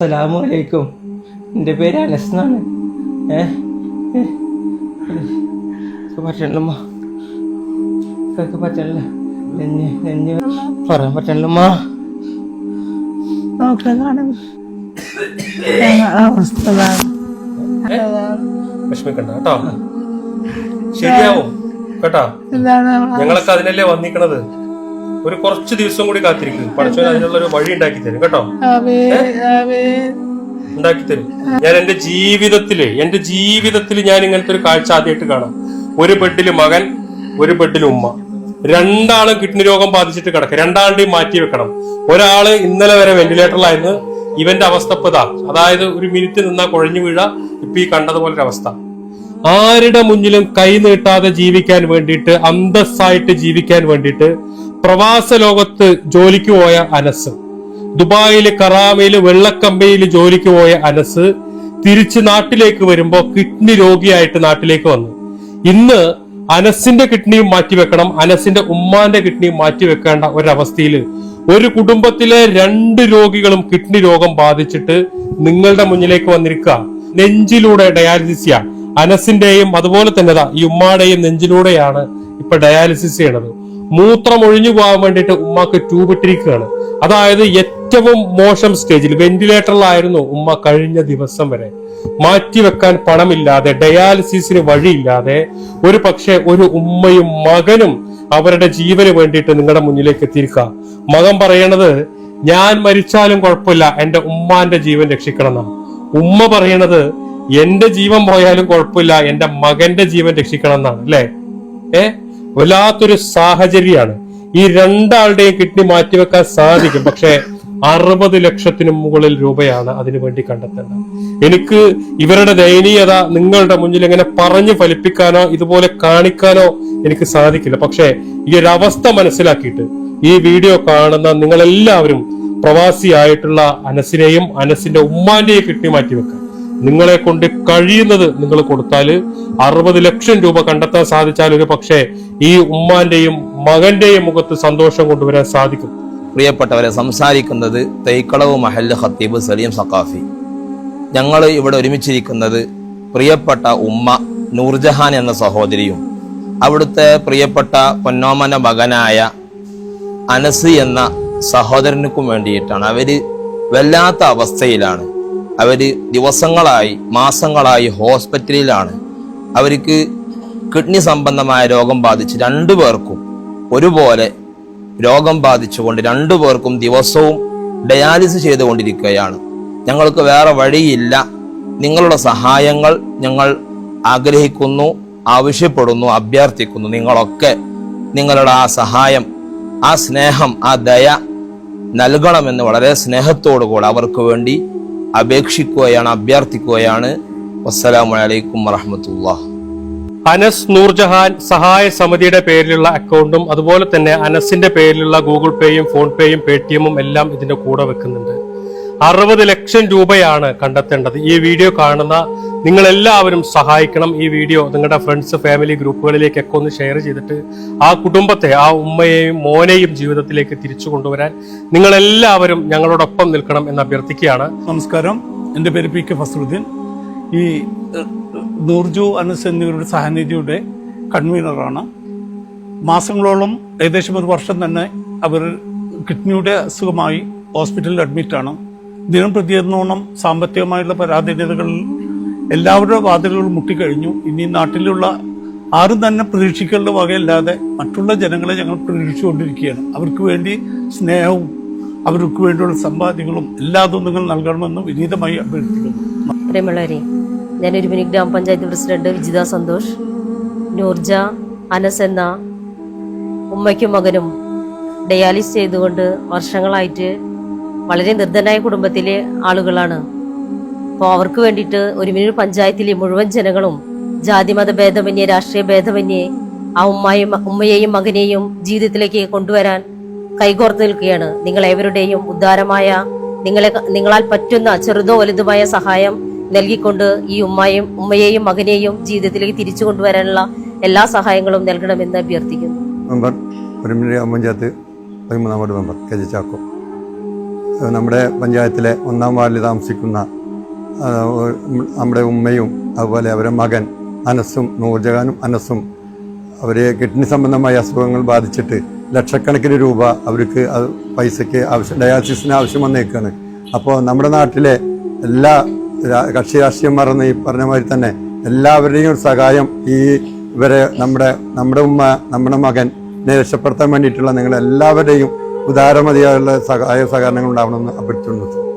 അസ്സലാമു അലൈക്കും. എന്റെ പേര് അനസ് എന്നാണ് ഏ? പറ്റണില്ലമ്മ. ഇക്കൊക്കെ പറ്റണില്ല. നെഞ്ഞ് നെഞ്ഞ് പറയാൻ ഇതാണ്. വിഷമിക്കണ്ട കേട്ടോ? ശരിയാവും കേട്ടോ? ഞങ്ങളൊക്കെ അതിനല്ലേ വന്നിക്കണത്? ഒരു കുറച്ച് ദിവസം കൂടി കാത്തിരിക്കും. പഠിച്ചവൻ അതിനുള്ള ഒരു വഴി ഉണ്ടാക്കി തരും. കേട്ടോ. ഉണ്ടാക്കി തരും. ഞാൻ എന്റെ ജീവിതത്തിൽ എന്റെ ജീവിതത്തിൽ ഞാൻ ഇങ്ങനത്തെ ഒരു കാഴ്ച ആദ്യമായിട്ട് കാണാം. ഒരു ബെഡിൽ മകൻ ഒരു ബെഡിൽ ഉമ്മ. രണ്ടാളും കിഡ്നി രോഗം ബാധിച്ചിട്ട് കിടക്കുക രണ്ടാളുടെയും മാറ്റി വെക്കണം. ഒരാൾ ഇന്നലെ വരെ വെന്റിലേറ്ററിലായിരുന്നു. ഇവന്റെ അവസ്ഥ ഇപ്പൊ ഇതാ. അതായത് ഒരു മിനിറ്റ് നിന്നാ കുഴഞ്ഞു വീഴ. ഇപ്പൊ ഈ കണ്ടതുപോലെ ഒരു അവസ്ഥ ആരുടെ മുന്നിലും കൈ നീട്ടാതെ ജീവിക്കാൻ വേണ്ടിയിട്ട് അന്തസ്സായിട്ട് ജീവിക്കാൻ വേണ്ടിയിട്ട് പ്രവാസ ലോകത്ത് ജോലിക്ക് പോയ അനസ്. ദുബായിൽ കറാമയിൽ വെള്ളക്കമ്പയിൽ ജോലിക്ക് പോയ അനസ് തിരിച്ച് നാട്ടിലേക്ക് വരുമ്പോ കിഡ്നി രോഗിയായിട്ട് നാട്ടിലേക്ക് വന്നു. ഇന്ന് അനസിന്റെ കിഡ്നിയും മാറ്റിവെക്കണം അനസിന്റെ ഉമ്മാന്റെ കിഡ്നിയും മാറ്റിവെക്കേണ്ട ഒരവസ്ഥയിൽ ഒരു കുടുംബത്തിലെ രണ്ട് രോഗികളും കിഡ്നി രോഗം ബാധിച്ചിട്ട് നിങ്ങളുടെ മുന്നിലേക്ക് വന്നിരിക്കുക. നെഞ്ചിലൂടെ ഡയാലിസിസ് അനസിന്റെയും അതുപോലെ തന്നെ ഈ ഉമ്മാടെയും നെഞ്ചിലൂടെയാണ് ഇപ്പൊ ഡയാലിസിസ് ചെയ്യണത്. മൂത്രം ഒഴിഞ്ഞു പോകാൻ വേണ്ടിയിട്ട് ഉമ്മക്ക് ട്യൂബ് ഇട്ടിരിക്കുകയാണ്. അതായത് ഏറ്റവും മോശം സ്റ്റേജിൽ വെന്റിലേറ്ററിലായിരുന്നു ഉമ്മ കഴിഞ്ഞ ദിവസം വരെ. മാറ്റിവെക്കാൻ പണമില്ലാതെ ഡയാലിസിസിന് വഴിയില്ലാതെ ഒരു പക്ഷെ ഒരു ഉമ്മയും മകനും അവരുടെ ജീവന് വേണ്ടിയിട്ട് നിങ്ങളുടെ മുന്നിലേക്ക് എത്തിയിരിക്കുക. മകൻ പറയണത് ഞാൻ മരിച്ചാലും കുഴപ്പമില്ല എന്റെ ഉമ്മാന്റെ ജീവൻ രക്ഷിക്കണം എന്നാണ്. ഉമ്മ പറയണത് എന്റെ ജീവൻ പോയാലും കുഴപ്പമില്ല എന്റെ മകന്റെ ജീവൻ രക്ഷിക്കണം എന്നാണ് അല്ലേ? ഏ? വല്ലാത്തൊരു സാഹചര്യമാണ്. ഈ രണ്ടാളുടെയും കിഡ്നി മാറ്റിവെക്കാൻ സാധിക്കും പക്ഷേ അറുപത് ലക്ഷത്തിന് മുകളിൽ രൂപയാണ് അതിനു വേണ്ടി കണ്ടെത്തേണ്ടത്. എനിക്ക് ഇവരുടെ ദയനീയത നിങ്ങളുടെ മുന്നിൽ എങ്ങനെ പറഞ്ഞു ഫലിപ്പിക്കാനോ ഇതുപോലെ കാണിക്കാനോ എനിക്ക് സാധിക്കില്ല. പക്ഷേ ഈ ഒരു അവസ്ഥ മനസ്സിലാക്കിയിട്ട് ഈ വീഡിയോ കാണുന്ന നിങ്ങളെല്ലാവരും പ്രവാസിയായിട്ടുള്ള അനസിനെയും അനസിന്റെ ഉമ്മാന്റെയും കിട്ടി മാറ്റിവെക്കാം നിങ്ങളെ കൊണ്ട് കഴിയുന്നത് നിങ്ങൾ കൊടുത്താൽ അറുപത് ലക്ഷം രൂപ കണ്ടെത്താൻ സാധിച്ചാൽ ഒരു പക്ഷേ ഈ ഉമ്മാന്റെയും മകന്റെയും മുഖത്ത് സന്തോഷം കൊണ്ടുവരാൻ സാധിക്കും. പ്രിയപ്പെട്ടവരെ സംസാരിക്കുന്നത് തൈക്കളവ് മഹല്ല് ഖത്തീബ് സലീം സഖാഫി. ഞങ്ങൾ ഇവിടെ ഒരുമിച്ചിരിക്കുന്നത് പ്രിയപ്പെട്ട ഉമ്മ നൂർജഹാൻ എന്ന സഹോദരിയും അവിടുത്തെ പ്രിയപ്പെട്ട പൊന്നോമന മകനായ അനസ് എന്ന സഹോദരനുക്കും വേണ്ടിയിട്ടാണ്. അവർ വല്ലാത്ത അവസ്ഥയിലാണ്. അവർ ദിവസങ്ങളായി മാസങ്ങളായി ഹോസ്പിറ്റലിലാണ്. അവർക്ക് കിഡ്നി സംബന്ധമായ രോഗം ബാധിച്ച് രണ്ടു പേർക്കും ഒരുപോലെ രോഗം ബാധിച്ചുകൊണ്ട് രണ്ടു പേർക്കും ദിവസവും ഡയാലിസിസ് ചെയ്തുകൊണ്ടിരിക്കുകയാണ്. ഞങ്ങൾക്ക് വേറെ വഴിയില്ല. നിങ്ങളുടെ സഹായങ്ങൾ ഞങ്ങൾ ആഗ്രഹിക്കുന്നു ആവശ്യപ്പെടുന്നു അഭ്യർത്ഥിക്കുന്നു. നിങ്ങളൊക്കെ നിങ്ങളുടെ ആ സഹായം ആ സ്നേഹം ആ ദയ നൽകണമെന്ന് വളരെ സ്നേഹത്തോടു കൂടെ അവർക്ക് വേണ്ടി അപേക്ഷിക്കുകയാണ് അഭ്യർത്ഥിക്കുകയാണ്. വസ്സലാമലൈക്കും വറഹമത്തുള്ള. അനസ് നൂർജഹാൻ സഹായ സമിതിയുടെ പേരിലുള്ള അക്കൗണ്ടും അതുപോലെ തന്നെ അനസിന്റെ പേരിലുള്ള ഗൂഗിൾ പേയും ഫോൺ പേയും പേടിഎമ്മും എല്ലാം ഇതിന്റെ കൂടെ വെക്കുന്നുണ്ട്. അറുപത് ലക്ഷം രൂപയാണ് കണ്ടെത്തേണ്ടത്. ഈ വീഡിയോ കാണുന്ന നിങ്ങൾ എല്ലാവരും സഹായിക്കണം ഈ വീഡിയോ നിങ്ങളുടെ ഫ്രണ്ട്സ് ഫാമിലി ഗ്രൂപ്പുകളിലേക്കൊക്കെ ഒന്ന് ഷെയർ ചെയ്തിട്ട് ആ കുടുംബത്തെ ആ ഉമ്മയെയും മോനെയും ജീവിതത്തിലേക്ക് തിരിച്ചു കൊണ്ടുവരാൻ നിങ്ങൾ എല്ലാവരും ഞങ്ങളോടൊപ്പം നിൽക്കണം എന്ന് അഭ്യർത്ഥിക്കുകയാണ്. നമസ്കാരം. എന്റെ പേര് പി കെ ഫസറുദ്ദീൻ ഈ നൂർജു അനസ് എന്നിവരുടെ സഹനിധിയുടെ കൺവീനറാണ്. മാസങ്ങളോളം ഏകദേശം ഒരു വർഷം തന്നെ അവർ കിഡ്നിയുടെ അസുഖമായി ഹോസ്പിറ്റലിൽ അഡ്മിറ്റാണ് ദിനം പ്രതിയെന്നോണം സാമ്പത്തികമായുള്ള പരാധീനതകളിൽ എല്ലാവരുടെ വാതിലുകളും മുട്ടിക്കഴിഞ്ഞു. ഇനി നാട്ടിലുള്ള ആരും തന്നെ പ്രതീക്ഷിക്കേണ്ട വകയല്ലാതെ മറ്റുള്ള ജനങ്ങളെ ഞങ്ങൾ പ്രതീക്ഷിച്ചുകൊണ്ടിരിക്കുകയാണ്. അവർക്ക് വേണ്ടി സ്നേഹവും അവർക്ക് വേണ്ടിയുള്ള സമ്പാദ്യങ്ങളും എല്ലാതും നിങ്ങൾ നൽകണമെന്ന് വിനീതമായി അഭ്യർത്ഥിക്കുന്നു. പ്രിയമുള്ളവരെ ഞാൻ ഒരുമിനി ഗ്രാമപഞ്ചായത്ത് പ്രസിഡന്റ് വിജിത സന്തോഷ് നൂർജ അനസ് എന്ന ഉമ്മയ്ക്കും മകനും ഡയാലിസ് ചെയ്തുകൊണ്ട് വർഷങ്ങളായിട്ട് വളരെ നിർദ്ധനായ കുടുംബത്തിലെ ആളുകളാണ്. അപ്പോൾ അവർക്ക് വേണ്ടിയിട്ട് ഒരുമിനി പഞ്ചായത്തിലെ മുഴുവൻ ജനങ്ങളും ജാതിമത ഭേദമന്യേ രാഷ്ട്രീയ ഭേദമന്യേ ആ ഉമ്മയും ഉമ്മയെയും മകനെയും ജീവിതത്തിലേക്ക് കൊണ്ടുവരാൻ കൈകോർത്ത് നിൽക്കുകയാണ്. നിങ്ങൾ ഏവരുടെയും ഉദാരമായ നിങ്ങളെ നിങ്ങളാൽ പറ്റുന്ന ചെറുതോ വലുതുമായ സഹായം നൽകിക്കൊണ്ട് ഈ ഉമ്മയും ഉമ്മയെയും മകനെയും ജീവിതത്തിലേക്ക് തിരിച്ചു കൊണ്ടുവരാനുള്ള എല്ലാ സഹായങ്ങളും നൽകണമെന്ന് അഭ്യർത്ഥിക്കുന്നു. മെമ്പർ നമ്മുടെ പഞ്ചായത്തിലെ ഒന്നാം വാർഡിൽ താമസിക്കുന്ന നമ്മുടെ ഉമ്മയും അതുപോലെ അവരുടെ മകൻ അനസും നൂർജഹാനും അനസും അവരെ കിഡ്നി സംബന്ധമായ അസുഖങ്ങൾ ബാധിച്ചിട്ട് ലക്ഷക്കണക്കിന് രൂപ അവർക്ക് പൈസയ്ക്ക് ആവശ്യം ഡയാലിസിസിന് ആവശ്യം വന്നേക്കാണ്. അപ്പോൾ നമ്മുടെ നാട്ടിലെ എല്ലാ കക്ഷി രാഷ്ട്രീയം മറന്ന് ഈ പറഞ്ഞ മാതിരി തന്നെ എല്ലാവരുടെയും ഒരു സഹായം ഈ ഇവരെ നമ്മുടെ നമ്മുടെ ഉമ്മ നമ്മുടെ മകനെ രക്ഷപ്പെടുത്താൻ വേണ്ടിയിട്ടുള്ള നിങ്ങളെല്ലാവരുടെയും ഉദാരമതിയായുള്ള സഹായ സഹകരണങ്ങൾ ഉണ്ടാവണമെന്ന് അഭ്യർത്ഥിക്കുന്നു